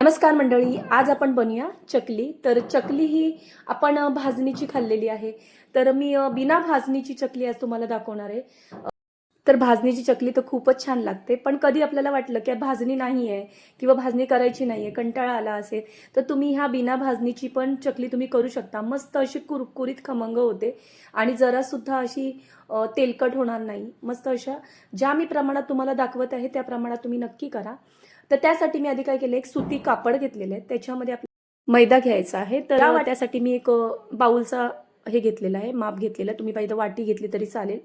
नमस्कार मंडळी आज आपण बनूया चकली. तर चकली ही आपण भाजणीची खाल्लेली आहे. तर मी बिना भाजणीची चकली आज तुम्हाला दाखवणार आहे. तर भाजणीची चकली तर खूपच छान लागते. पण कधी आपल्याला वाटलं की भाजणी नाही आहे किंवा भाजणी करायची नाही आहे कंटाळा आला असेल तर तुम्ही ह्या बिना भाजणीची पण चकली तुम्ही करू शकता. मस्त अशी कुरकुरीत खमंग होते आणि जरासुद्धा अशी तेलकट होणार नाही. मस्त अशा ज्या मी प्रमाणात तुम्हाला दाखवत आहे त्या प्रमाणात तुम्ही नक्की करा. तर त्यासाठी मी आधी काय केलं एक सुती कापड घेतलेलं आहे. त्याच्यामध्ये आपला मैदा घ्यायचा आहे. तर वाट्यासाठी मी एक अ, बाउलचा हे घेतलेला आहे माप घेतलेला. आहे तुम्ही पाहिजे वाटी घेतली तरी चालेल.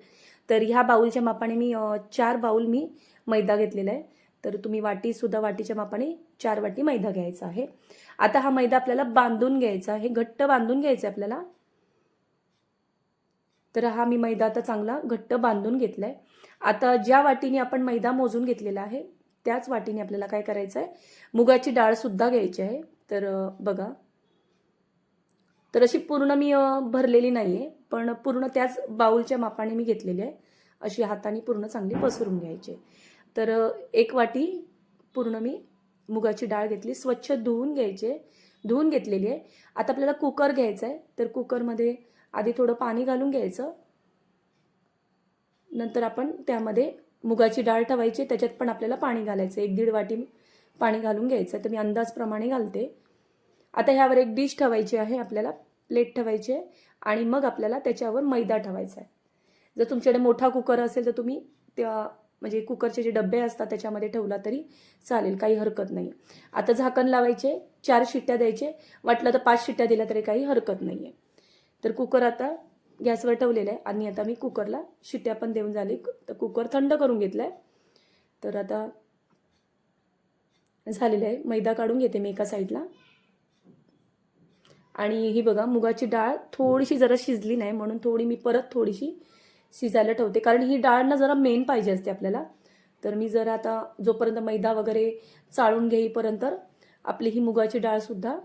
तर ह्या बाउलच्या मापाने मी चार बाउल मी मैदा घेतलेला आहे. तर तुम्ही वाटी सुद्धा वाटीच्या मापाने चार वाटी मैदा घ्यायचा आहे. आता हा मैदा आपल्याला बांधून घ्यायचा आहे. घट्ट बांधून घ्यायचा आहे आपल्याला. तर हा मी मैदा आता चांगला घट्ट बांधून घेतलाय. आता ज्या वाटीने आपण मैदा मोजून घेतलेला आहे त्याच वाटीने आपल्याला काय करायचं आहे मुगाची डाळसुद्धा घ्यायची आहे. तर बघा. तर अशी पूर्ण मी भरलेली नाही आहे पण पूर्ण त्याच बाऊलच्या मापाने मी घेतलेली आहे. अशी हाताने पूर्ण चांगली पसरून घ्यायची तर एक वाटी पूर्ण मी मुगाची डाळ घेतली. स्वच्छ धुवून घ्यायचे धुवून घेतलेली आहे. आता आपल्याला कुकर घ्यायचा आहे तर कुकरमध्ये आधी थोडं पाणी घालून घ्यायचं. नंतर आपण त्यामध्ये मुगाची डाळ ठेवायची त्याच्यात पण आपल्याला पाणी घालायचं एक दीड वाटी पाणी घालून घ्यायचं तर मी अंदाजप्रमाणे घालते. आता ह्यावर एक डिश ठेवायची आहे आपल्याला प्लेट ठेवायची आहे आणि मग आपल्याला त्याच्यावर मैदा ठेवायचा आहे. जर तुमच्याकडे मोठा कुकर असेल तर तुम्ही त्या म्हणजे कुकरचे जे डबे असतात त्याच्यामध्ये ठेवला तरी चालेल काही हरकत नाही. आता झाकण लावायचे चार शिट्ट्या द्यायचे. वाटलं तर पाच शिट्ट्या दिल्या तरी काही हरकत नाही आहे तर कुकर आता गॅसवर ठेवलेलं आहे. आणि आता मी कुकरला शिट्ट्या पण देऊन झाली. तर कुकर थंड करून घेतला आहे तर आता झालेलं आहे. मैदा काढून घेते मी एका साईडला. आणि ही बघा मुगाची डाळ थोडीशी जरा शिजली नाही म्हणून थोडी मी परत थोडीशी शिजायला ठेवते. कारण ही डाळ ना जरा मेन पाहिजे असते आपल्याला. तर मी जरा आता जोपर्यंत मैदा वगैरे चाळून घेईपर्यंत आपली ही मुगाची डाळसुद्धा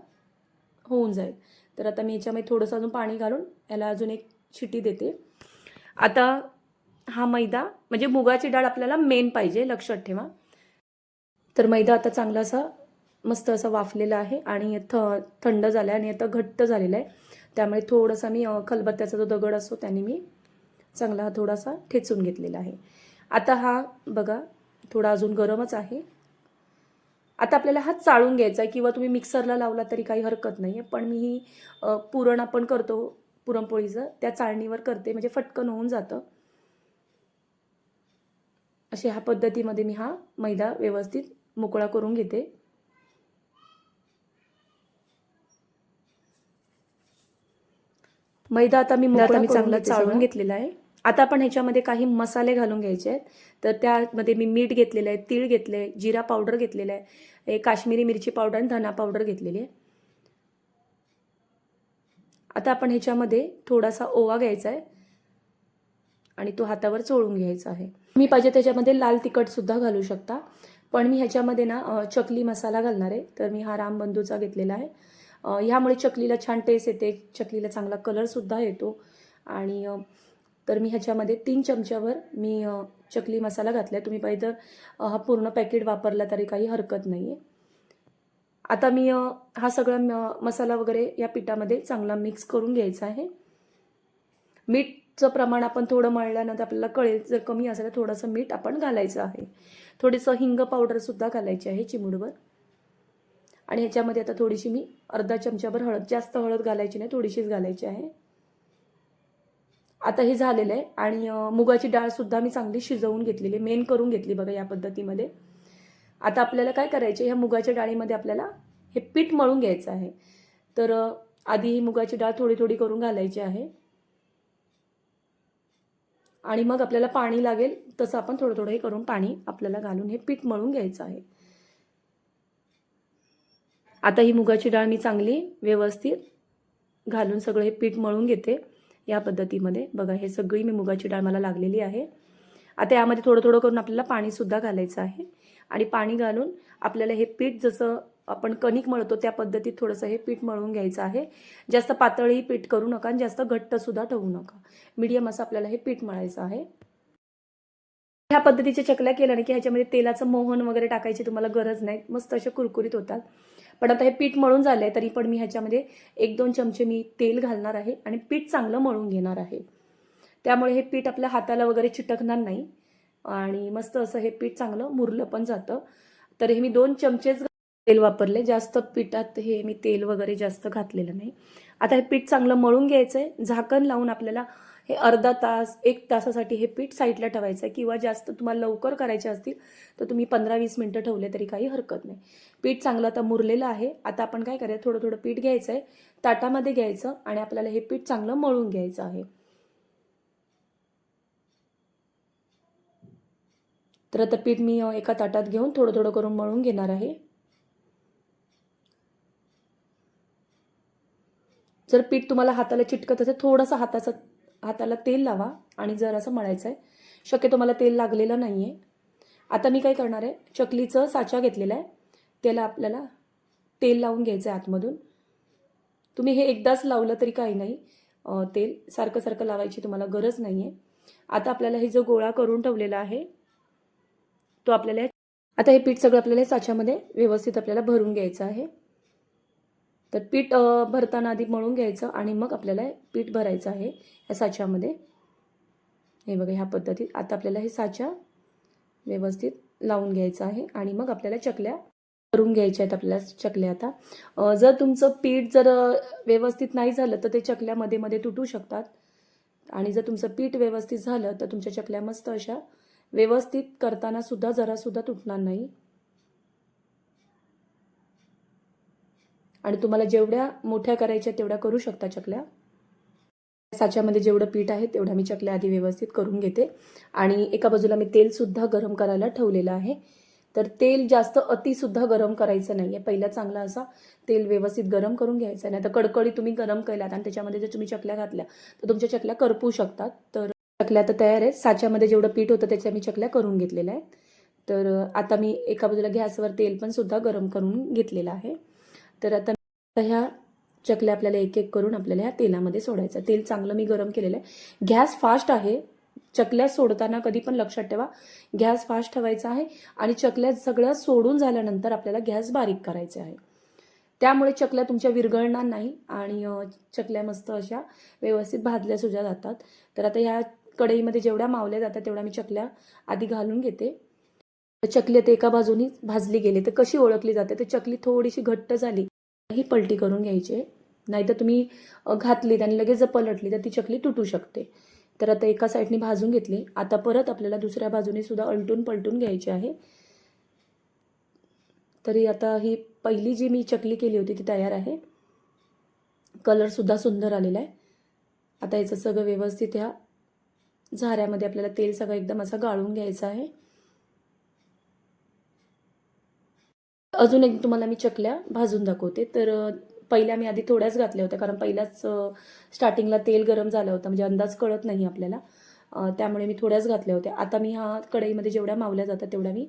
होऊन जाईल. तर आता मी याच्यामध्ये थोडंसं अजून पाणी घालून याला अजून एक शिटी देते. आता हा मैदा म्हणजे मुगाची डाळ आपल्याला मेन पाहिजे लक्षात ठेवा. तर मैदा आता चांगला असा मस्त असा वाफलेला आहे आणि थ थंड झाला आहे आणि आता घट्ट झालेला आहे. त्यामुळे थोडासा मी खलबत्त्याचा जो दगड असतो त्याने मी चांगला हा थोडासा ठेचून घेतलेला आहे. आता हा बघा थोडा अजून गरमच आहे. आता आपल्याला हा चाळून घ्यायचा आहे किंवा तुम्ही मिक्सरला लावला तरी काही हरकत नाही आहे पण मी ही पुरण आपण करतो पुरणपोळीचं त्या चाळणीवर करते म्हणजे फटकन होऊन जातं. अशा ह्या पद्धतीमध्ये मी हा मैदा व्यवस्थित मोकळा करून घेते. मैदा आता मी मोकळा मी चांगला चाळून घेतलेला आहे. आता आपण ह्याच्यामध्ये काही मसाले घालून घ्यायचे आहेत. तर त्यामध्ये मी मीठ घेतलेलं आहे तीळ घेतले आहे जिरा पावडर घेतलेला आहे काश्मीरी मिरची पावडर आणि धना पावडर घेतलेली आहे. आता आपण ह्याच्यामध्ये थोडासा ओवा घ्यायचा आहे. आणि तो हातावर चोळून घ्यायचा आहे. मी पाहिजे त्याच्यामध्ये लाल तिखटसुद्धा घालू शकता. पण मी ह्याच्यामध्ये ना चकली मसाला घालणार आहे. तर मी हा रामबंधूचा घेतलेला आहे. ह्यामुळे चकलीला छान टेस्ट येते. चकलीला चांगला कलरसुद्धा येतो. आणि तर मी ह्याच्यामध्ये तीन चमच्यावर मी चकली मसाला घातला आहे तुम्ही पाहिजे तर हा पूर्ण पॅकेट वापरला तरी काही हरकत नाही आहे आता मी हा सगळा म- मसाला वगैरे या पिठामध्ये चांगला मिक्स करून घ्यायचा आहे. मीठचं प्रमाण आपण थोडं मळल्यानंतर आपल्याला कळेल जर कमी असेल तर थोडंसं मीठ आपण घालायचं आहे. थोडंसं हिंग पावडरसुद्धा घालायची आहे चिमुडवर. आणि ह्याच्यामध्ये आता थोडीशी मी अर्धा चमच्याभर हळद जास्त हळद घालायची नाही थोडीशीच घालायची आहे. आता हे झालेलं आहे आणि मुगाची डाळसुद्धा मी चांगली शिजवून घेतलेली आहे मेन करून घेतली बघा या पद्धतीमध्ये. आता आपल्याला काय करायचे? ह्या मुगाच्या डाळीमध्ये आपल्याला हे पीठ मळून घ्यायचं आहे. तर आधी ही मुगाची डाळ थोडी थोडी करून घालायची आहे. आणि मग आपल्याला पाणी लागेल तसं आपण थोडं थोडं हे करून पाणी आपल्याला घालून हे पीठ मळून घ्यायचं आहे. आता ही मुगाची डाळ मी चांगली व्यवस्थित घालून सगळं हे पीठ मळून घेते. या पद्धतीमध्ये बघा हे सगळी मी मुगाची डाळ मला लागलेली आहे. आता यामध्ये थोडं थोडं करून आपल्याला पाणीसुद्धा घालायचं आहे. आणि पाणी घालून आपल्याला हे पीठ जसं आपण कणिक मळतो त्या पद्धतीत थोडंसं हे पीठ मळून घ्यायचं आहे. जास्त पातळी पीठ करू नका आणि जास्त घट्टसुद्धा ठेवू नका. मीडियम असं आपल्याला हे पीठ मळायचं आहे. ह्या पद्धतीच्या चकल्या केल्याने की ह्याच्यामध्ये तेलाचं मोहन वगैरे टाकायची तुम्हाला गरज नाही. मस्त असे कुरकुरीत होतात. पण आता हे पीठ मळून झालं आहे तरी पण मी ह्याच्यामध्ये एक दोन चमचे मी तेल घालणार आहे आणि पीठ चांगलं मळून घेणार आहे. त्यामुळे हे पीठ आपल्या हाताला वगैरे चिटकणार नाही. आणि मस्त असं हे पीठ चांगलं मुरलं पण जातं. तर हे मी दोन चमचेच तेल वापरले. जास्त पिठात हे मी तेल वगैरे जास्त घातलेलं नाही. आता हे पीठ चांगलं मळून घ्यायचं आहे झाकण लावून आपल्याला हे अर्धा तास एक तासासाठी हे पीठ साईडला ठेवायचं आहे किंवा जास्त तुम्हाला लवकर करायचे असतील तर तुम्ही पंधरा वीस मिनटं ठेवले तरी काही हरकत नाही. पीठ चांगलं आता मुरलेलं आहे. आता आपण काय करायचं? थोडं थोडं पीठ घ्यायचं आहे ताटामध्ये घ्यायचं आणि आपल्याला हे पीठ चांगलं मळून घ्यायचं आहे. तर आता पीठ मी एका ताटात घेऊन थोडं थोडं करून मळून घेणार आहे. जर पीठ तुम्हाला हाताला चिटकत असेल थोडंसं हाताचं हाताला तेल लावा आणि जर असं मळायचं आहे शक्यतो मला तेल लागलेलं नाही आहे आता मी काय करणार आहे चकलीचं साचा घेतलेला आहे. त्याला आपल्याला तेल लावून घ्यायचं आहे आतमधून. तुम्ही हे एकदाच लावलं तरी काही नाही. तेल सारखं सारखं लावायची तुम्हाला गरज नाही आहे आता आपल्याला हे जो गोळा करून ठेवलेला आहे तो आपल्याला आता हे पीठ सगळं आपल्याला साच्यामध्ये व्यवस्थित आपल्याला भरून घ्यायचं आहे. तर पीठ भरताना आधी मळून घ्यायचं आणि मग आपल्याला पीठ भरायचं आहे या साच्यामध्ये. हे बघा ह्या पद्धतीत आता आपल्याला हे साच्या व्यवस्थित लावून घ्यायचं आहे आणि मग आपल्याला चकल्या करून घ्यायच्या आहेत आपल्याला चकल्या आता. जर तुमचं पीठ जर व्यवस्थित नाही झालं तर ते चकल्या मध्ये मध्ये तुटू शकतात. आणि जर तुमचं पीठ व्यवस्थित झालं तर तुमच्या चकल्या मस्त अशा व्यवस्थित करताना सुद्धा जरा सुद्धा तुटणार नाही. आणि तुम्हाला जेवढ्या मोठ्या करायच्या तेवढ्या करू शकता चकल्या. साच्यामध्ये जेवढं पीठ आहे तेवढ्या मी चकल्या आधी व्यवस्थित करून घेते. आणि एका बाजूला मी तेल सुद्धा गरम करायला ठेवलेलं आहे. तर तेल जास्त अतिसुद्धा गरम करायचं नाही आहे पहिला चांगला असा तेल व्यवस्थित गरम करून घ्यायचं नाही तर कडकडी तुम्ही गरम केलात आणि त्याच्यामध्ये जर तुम्ही चकल्या घातल्या तर तुमच्या चकल्या करपू शकतात. तर चकल्या तर तयार आहेत. साच्यामध्ये जेवढं पीठ होतं त्याच्या मी चकल्या करून घेतलेल्या आहेत. तर आता मी एका बाजूला गॅसवर तेल पण सुद्धा गरम करून घेतलेलं आहे. तर आता ह्या चकल्या आपल्याला एक एक करून आपल्याला ह्या तेलामध्ये सोडायचं तेल चांगलं मी गरम केलेलं आहे. गॅस फास्ट आहे. चकल्या सोडताना कधी पण लक्षात ठेवा. गॅस फास्ट ठेवायचा आहे आणि चकल्या सगळ्या सोडून झाल्यानंतर आपल्याला गॅस बारीक करायचे आहे. त्यामुळे चकल्या तुमच्या विरघळणार नाही आणि चकल्या मस्त अशा व्यवस्थित भाजल्या सुद्धा जातात. तर आता ह्या कढईमध्ये जेवढ्या मावल्या जातात तेवढ्या मी चकल्या आधी घालून घेते. चकली तर एका बाजूनी भाजली गेली तर कशी ओळखली जाते? तर चकली थोडीशी घट्ट झाली ही पलटी करून घ्यायची. नाहीतर तुम्ही घातली आणि लगेच जर पलटली तर ती चकली तुटू शकते. तर आता एका साईडने भाजून घेतली. आता परत आपल्याला दुसऱ्या बाजूने सुद्धा अलटून पलटून घ्यायची आहे. तरी आता ही पहिली जी मी चकली केली होती ती तयार आहे. कलरसुद्धा सुंदर आलेला आहे. आता याचं सगळं व्यवस्थित ह्या झाऱ्यामध्ये आपल्याला तेल सगळं एकदम असं गाळून घ्यायचं आहे. अजून एक तुम्हाला मी चकल्या भाजून दाखवते. तर पहिल्या मी आधी थोड्याच घातल्या होत्या कारण पहिल्याच स्टार्टिंगला तेल गरम झालं होतं म्हणजे अंदाज कळत नाही आपल्याला. त्यामुळे मी थोड्याच घातल्या होत्या. आता मी हा कढईमध्ये जेवढ्या मावल्या जातात तेवढ्या मी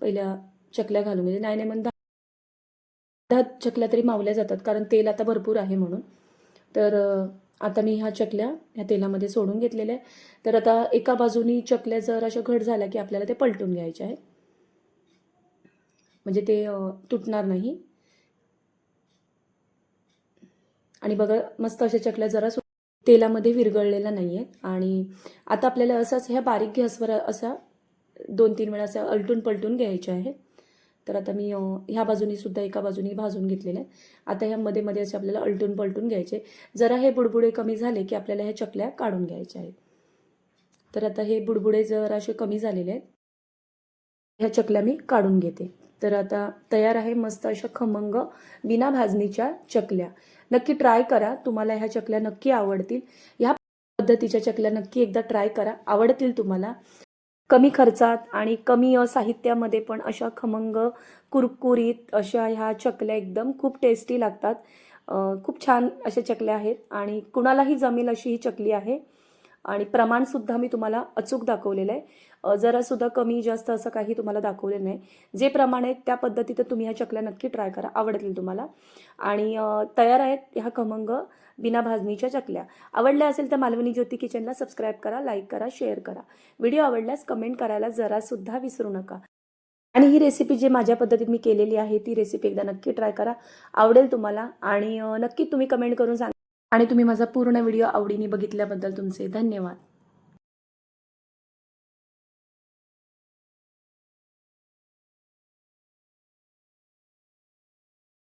पहिल्या चकल्या घालून घेते. नाही नाही मग दहा चकल्या तरी मावल्या जातात कारण तेल आता भरपूर आहे म्हणून. तर आता मी ह्या चकल्या ह्या तेलामध्ये सोडून घेतलेल्या आहे तर आता एका बाजूनी चकल्या जर अशा घट झाल्या की आपल्याला ते पलटून घ्यायचे आहे म्हणजे ते तुटणार नाही. आणि बघा मस्त अशा चकल्या जरा तेलामध्ये विरघळलेल्या नाही आहेत. आणि आता आपल्याला असाच ह्या बारीक गॅसवर असा दोन तीन वेळा असा अलटून पलटून घ्यायच्या आहेत. तर आता मी ह्या बाजूनी सुद्धा एका बाजूनी भाजून घेतलेल्या आहेत आता ह्या मध्ये मध्ये असे आपल्याला अलटून पलटून घ्यायचे. जरा हे बुडबुडे कमी झाले की आपल्याला ह्या चकल्या काढून घ्यायच्या आहेत. तर आता हे बुडबुडे जर असे कमी झालेले आहेत. ह्या चकल्या मी काढून घेते. तर आता तयार आहे मस्त अशा खमंग बिना भाजणीच्या चकल्या. नक्की ट्राय करा. तुम्हाला ह्या चकल्या नक्की आवडतील. ह्या पद्धतीच्या चकल्या नक्की एकदा ट्राय करा. आवडतील तुम्हाला. कमी खर्चात आणि कमी साहित्यामध्ये पण अशा खमंग कुरकुरीत अशा ह्या चकल्या एकदम खूप टेस्टी लागतात. खूप छान अशा चकल्या आहेत आणि कुणालाही जमेल अशी ही चकली आहे. आणि प्रमाणसुद्धा मी तुम्हाला अचूक दाखवलेलं आहे. जरासुद्धा कमी जास्त असं काही तुम्हाला दाखवलेलं नाही. जे प्रमाण आहे त्या पद्धतीत तुम्ही ह्या चकल्या नक्की ट्राय करा. आवडतील तुम्हाला. आणि तयार आहेत ह्या खमंग. बिना भाजणीच्या चकल्या आवडल्या असेल तर मालवणी ज्योती किचनला सबस्क्राईब करा लाईक करा शेअर करा. व्हिडिओ आवडल्यास कमेंट करायला जरासुद्धा विसरू नका. आणि ही रेसिपी जी माझ्या पद्धतीत मी केलेली आहे ती रेसिपी एकदा नक्की ट्राय करा. आवडेल तुम्हाला आणि नक्की तुम्ही कमेंट करून सांगा. आणि तुम्ही माझा पूर्ण व्हिडिओ आवडीने बघितल्याबद्दल तुमचे धन्यवाद.